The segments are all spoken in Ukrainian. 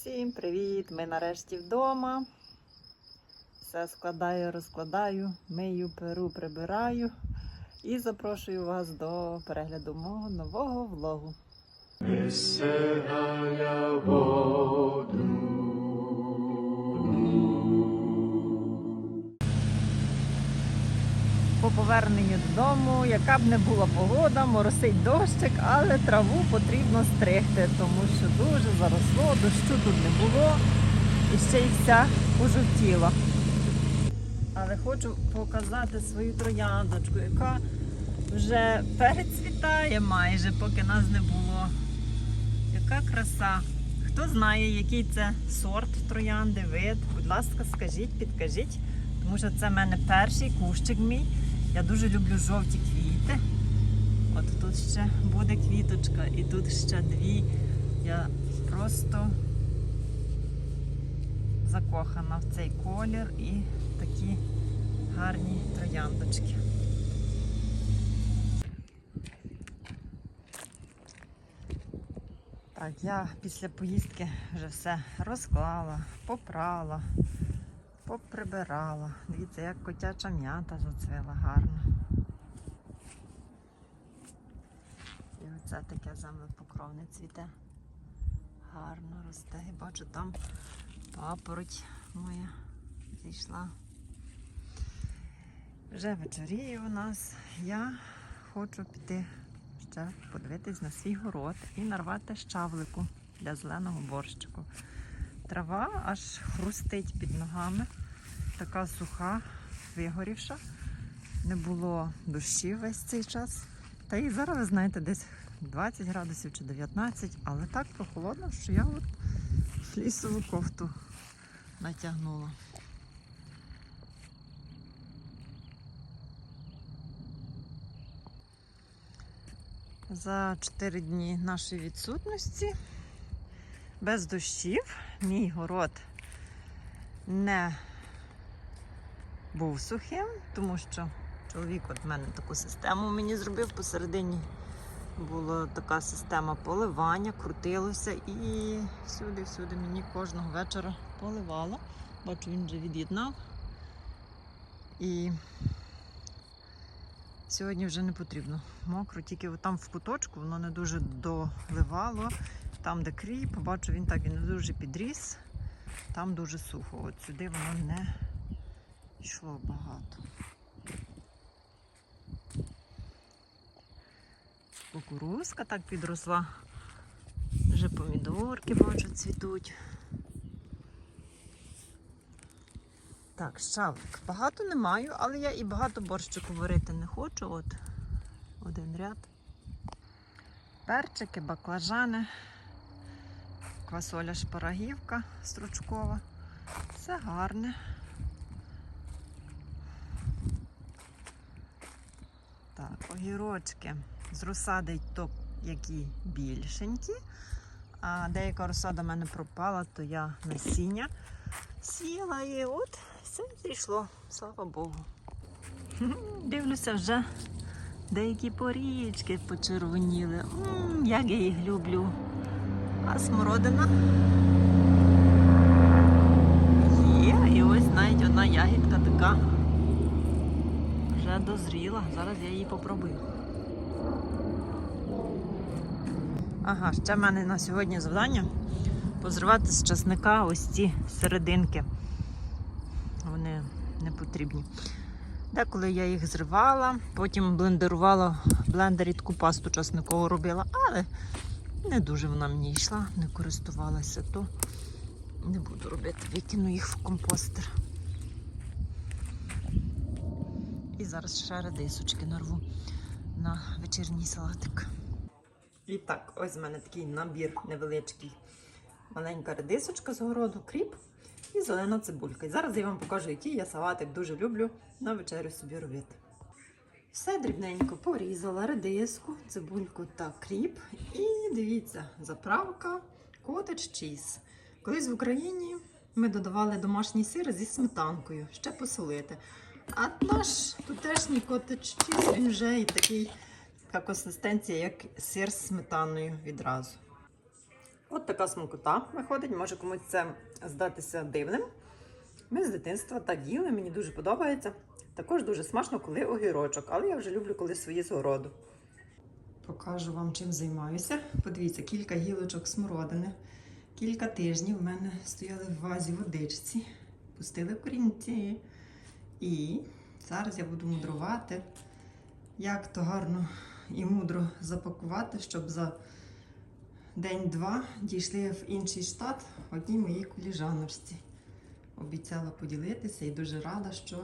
Всім привіт! Ми нарешті вдома. Все складаю, розкладаю, мию, перу, прибираю і запрошую вас до перегляду мого нового влогу. По поверненню додому, яка б не була погода, моросить дощик, але траву потрібно стригти, тому що дуже заросло, дощу тут не було і ще й вся пожовтіла. Але хочу показати свою трояндочку, яка вже перецвітає майже, поки нас не було. Яка краса! Хто знає, який це сорт троянди, вид, будь ласка, скажіть, підкажіть, тому що це в мене перший кущик мій. Я дуже люблю жовті квіти. От тут ще буде квіточка, і тут ще дві. Я просто закохана в цей колір і такі гарні трояндочки. Так, я після поїздки вже все розклала, попрала, поприбирала. Дивіться, як котяча м'ята зацвіла гарно. І оце таке землепокровне цвіте. Гарно росте. І бачу, там папороть моя зійшла. Вже вечоріє у нас. Я хочу піти ще подивитись на свій город і нарвати щавлику для зеленого борщику. Трава аж хрустить під ногами, така суха, вигорівша. Не було дощів весь цей час. Та і зараз, ви знаєте, десь 20 градусів чи 19, але так прохолодно, що я от флісову кофту натягнула. За 4 дні нашої відсутності без дощів мій город не був сухим, тому що чоловік от в мене таку систему мені зробив посередині. Була така система поливання, крутилося і всюди-всюди мені кожного вечора поливало. Бачу, він вже від'єднав. І Сьогодні вже не потрібно. Мокро, тільки там в куточку воно не дуже доливало. Там, де кріп, бачу, він так і не дуже підріс. Там дуже сухо. От сюди воно не йшло багато. Кукурузка так підросла. Вже помідорки бачу цвітуть. Так, щавлик. Багато не маю, але я і багато борщику варити не хочу. От один ряд. Перчики, баклажани, квасоля шпарагівка стручкова. Все гарне. Так, огірочки з розсади то які більшенькі. А деяка розсада в мене пропала, то я насіння сіла і от все зійшло, слава Богу. Дивлюся вже деякі порічки почервоніли. М, як я їх люблю. А смородина є. І ось навіть одна ягідка така вже дозріла. Зараз я її попробую. Ага, ще в мене на сьогодні завдання позривати з часника ось ці серединки. Вони не потрібні. Деколи я їх зривала, потім блендерувала, в блендері таку пасту часникову робила, але не дуже вона мені йшла, не користувалася, то не буду робити, викину їх в компостер. І зараз ще редисочки нарву на вечірній салатик. І так, ось в мене такий набір невеличкий. Маленька редисочка з городу, кріп і зелена цибулька. І зараз я вам покажу, який я салатик дуже люблю на вечерю собі робити. Все дрібненько порізала редиску, цибульку та кріп. І дивіться, заправка котедж чіз. Колись в Україні ми додавали домашній сир зі сметанкою, ще посолити. А наш тутешній котедж чіз, він вже і такий, така консистенція, як сир з сметаною відразу. От така смакота виходить, може комусь це здатися дивним. Ми з дитинства так їли, мені дуже подобається. Також дуже смачно, коли огірочок, але я вже люблю, коли свої з городу. Покажу вам, чим займаюся. Подивіться, кілька гілочок смородини. Кілька тижнів в мене стояли в вазі водичці, пустили корінці. І зараз я буду мудрувати, як то гарно і мудро запакувати, щоб за день-два дійшли в інший штат одній моїй коліжаночці. Обіцяла поділитися і дуже рада, що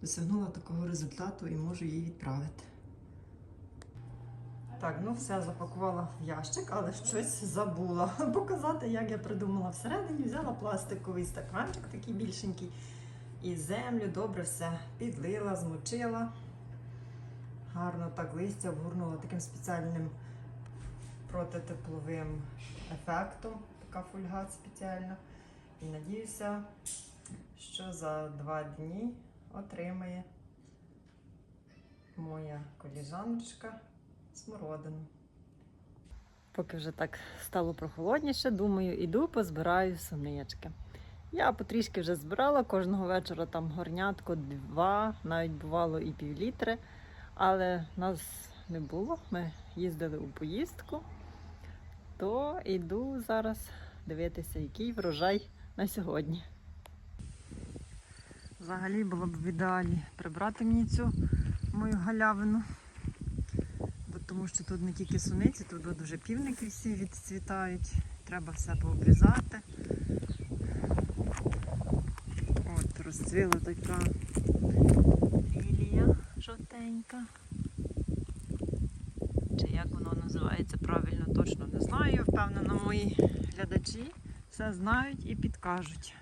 досягнула такого результату і можу її відправити. Так, ну все запакувала в ящик, але щось забула показати, як я придумала всередині. Взяла пластиковий стаканчик, такий більшенький, і землю добре все підлила, змочила. Гарно так листя обгорнула таким спеціальним протитепловим ефектом. Така фольга спеціальна. І надіюся, що за два дні отримає моя коліжаночка смородину. Поки вже так стало прохолодніше, думаю, іду позбираю сонечки. Я потрішки вже збирала кожного вечора там горнятко, два, навіть бувало і півлітри, але нас не було. Ми їздили у поїздку, то іду зараз дивитися, який врожай на сьогодні. Взагалі було б в ідеалі прибрати мені цю мою галявину. Бо тому що тут не тільки суниці, тут вже півники всі відцвітають. Треба все пообрізати. Розцвіла така лілія жовтенька. Чи як воно називається правильно, точно не знаю. Впевнена, мої глядачі все знають і підкажуть.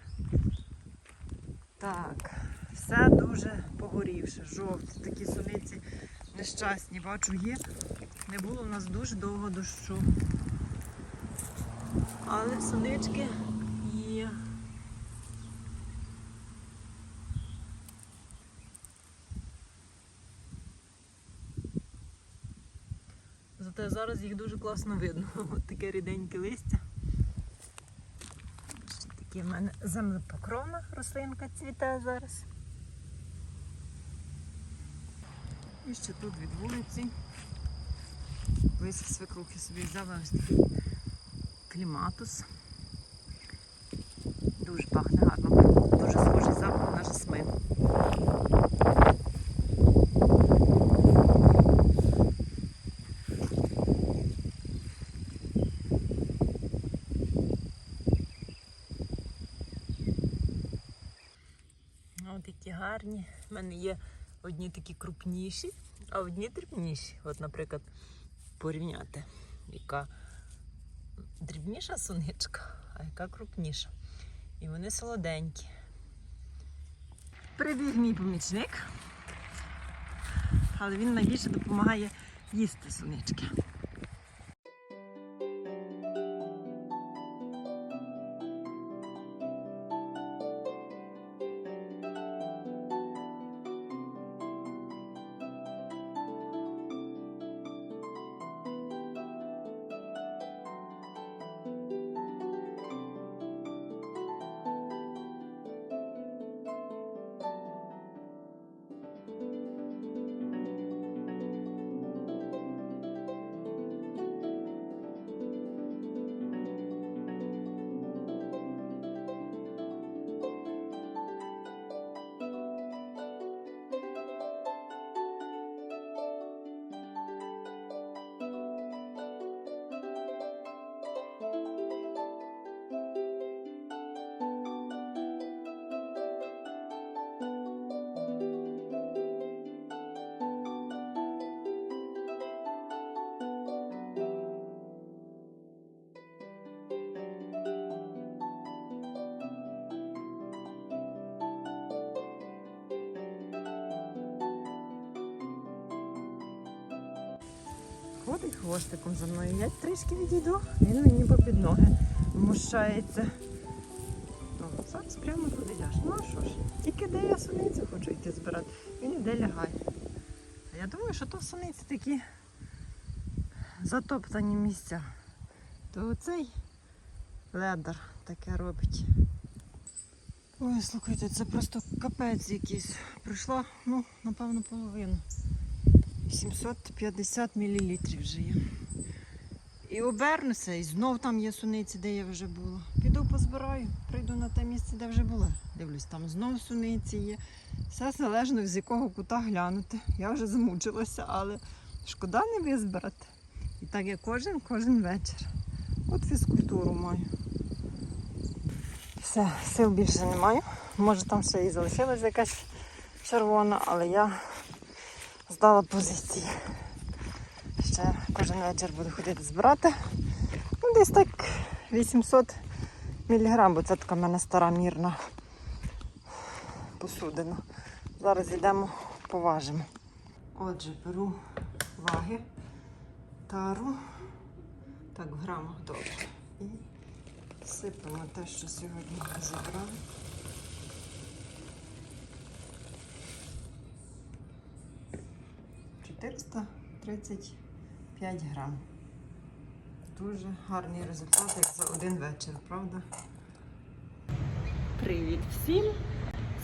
Так, все дуже погорівше, жовті, такі суниці нещасні, бачу, є. Не було в нас дуже довго дощу. Але сонечки є. Зате зараз їх дуже класно видно. От таке ріденьке листя. Такі в мене землепокровна рослинка цвіте зараз. І ще тут від вулиці. Висів свекрухи собі взяла ось такий кліматус. Дуже пахне гарно. Дуже схожий запах на жасмин. Ось які гарні. У мене є одні такі крупніші, а одні дрібніші. От, наприклад, порівняти, яка дрібніша сонечка, а яка крупніша. І вони солоденькі. Прибіг мій помічник, але він найбільше допомагає їсти сонечки. Ходить хвостиком за мною. Я трішки відійду, він мені попід ноги вмущається. Ну, зараз прямо туди йдеш. Ну а що ж, тільки де я суницю хочу йти збирати, він іде лягає. А я думаю, що то суниці такі затоптані місця. То оцей Ледер таке робить. Ой, слухайте, це просто капець якийсь. Прийшла, ну, напевно, половину. 750 мл вже є. І обернуся, і знов там є суниці, де я вже була. Піду позбираю, прийду на те місце, де вже була. Дивлюсь, там знов суниці є. Все залежно з якого кута глянути. Я вже замучилася, але шкода не визбирати. І так я кожен, кожен вечір. От фізкультуру маю. Все, сил більше не маю. Може там ще і залишилась якась червона, але я здала позиції. Ще кожен вечір буду ходити збирати. Ну, десь так 800 мг, бо це така в мене стара мірна посудина. Зараз йдемо, поважимо. Отже, беру ваги, тару. Так, в грамах добре. І сипемо те, що сьогодні забрали. Чотириста тридцять 5 грам. Дуже гарний результат, як за один вечір, правда? Привіт всім!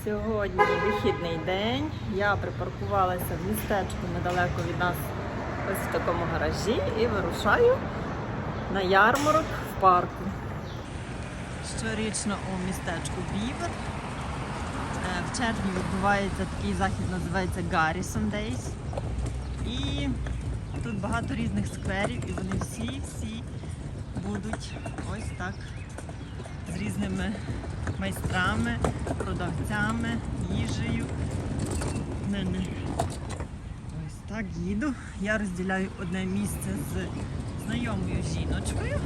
Сьогодні вихідний день. Я припаркувалася в містечку недалеко від нас ось в такому гаражі і вирушаю на ярмарок в парку. Щорічно у містечку Бівер. Е, В червні відбувається такий захід, називається Garrison Days. Багато різних скверів, і вони всі-всі будуть ось так з різними майстрами, продавцями, їжею. Мене ось так їду. Я розділяю одне місце з знайомою жіночкою.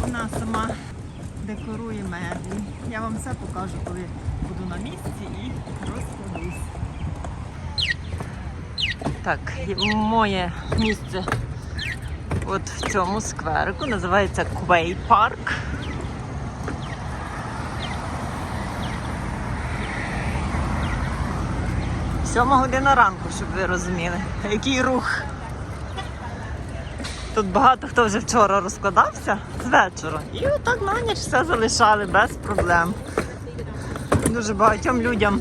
Вона сама декорує меблі. Я вам все покажу, коли буду на місці і розкладусь. Так, моє місце от в цьому скверику називається Квей Парк. Сьома година ранку, щоб ви розуміли, який рух. Тут багато хто вже вчора розкладався з вечора. І отак на ніч все залишали без проблем. Дуже багатьом людям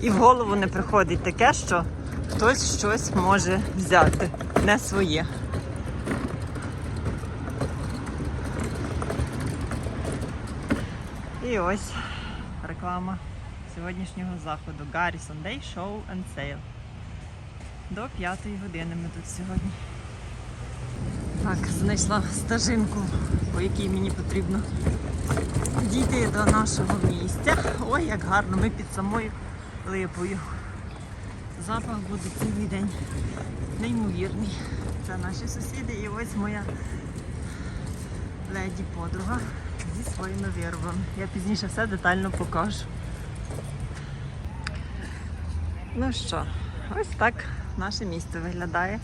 і в голову не приходить таке, що хтось щось може взяти, не своє. І ось реклама сьогоднішнього заходу Garrison Day Show and Sale. До п'ятої години ми тут сьогодні. Так, знайшла стежинку, по якій мені потрібно дійти до нашого місця. Ой, як гарно, ми під самою липою. Запах буде цілий день неймовірний. Це наші сусіди і ось моя леді подруга зі своїми виробами. Я пізніше все детально покажу. Ну що, ось так наше місто виглядає.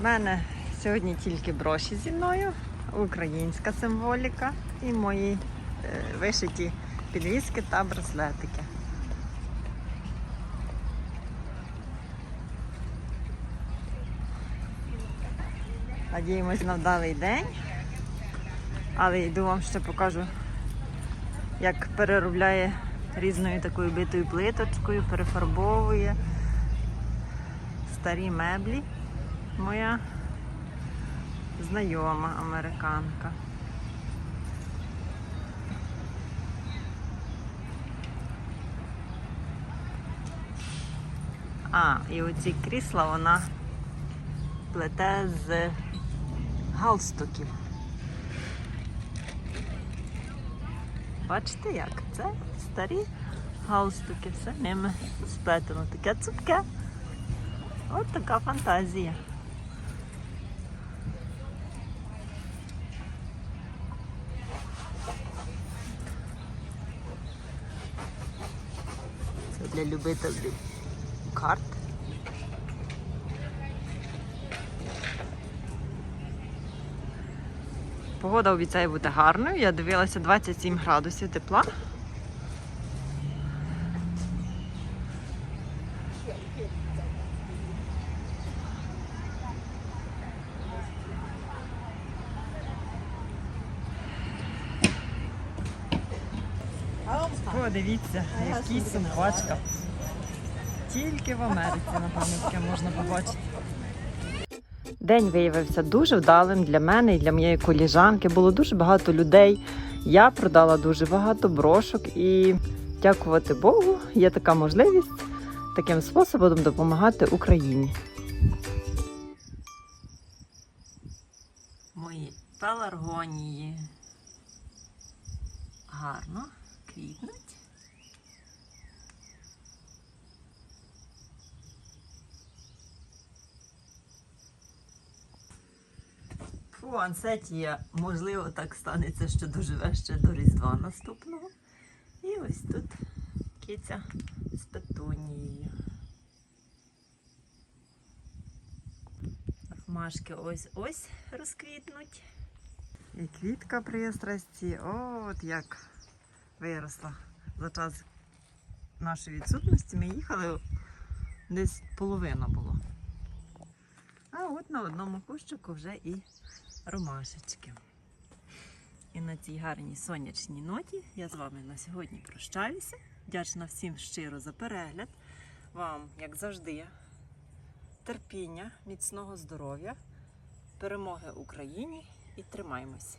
У мене сьогодні тільки броші зі мною, українська символіка і мої е, вишиті підвіски та браслетики. Надіємось на вдалий день. Але йду вам ще покажу, як переробляє різною такою битою плиточкою, перефарбовує старі меблі. Моя знайома американка. А, і оці крісла вона плете з галстуків. Бачите як? Це старі галстуки, все ними сплетено. Таке цупке. От така фантазія. Це для любителів Авангард. Погода обіцяє бути гарною. Я дивилася 27 градусів тепла. Дивіться, який сумбачка. Тільки в Америці, напевно, таке можна побачити. День виявився дуже вдалим для мене і для моєї коліжанки. Було дуже багато людей. Я продала дуже багато брошок і дякувати Богу, є така можливість таким способом допомагати Україні. Мої пеларгонії гарно квітнуть. Фу, ансетія, можливо, так станеться, що доживе ще до Різдва наступного. І ось тут киця з петунією. Машки ось ось розквітнуть. І квітка пристрасті, от як виросла. За час нашої відсутності ми їхали десь половина було. А от на одному кущику вже і ромашечки. І на цій гарній сонячній ноті я з вами на сьогодні прощаюся. Вдячна всім щиро за перегляд. Вам, як завжди, терпіння, міцного здоров'я, перемоги Україні і тримаймось.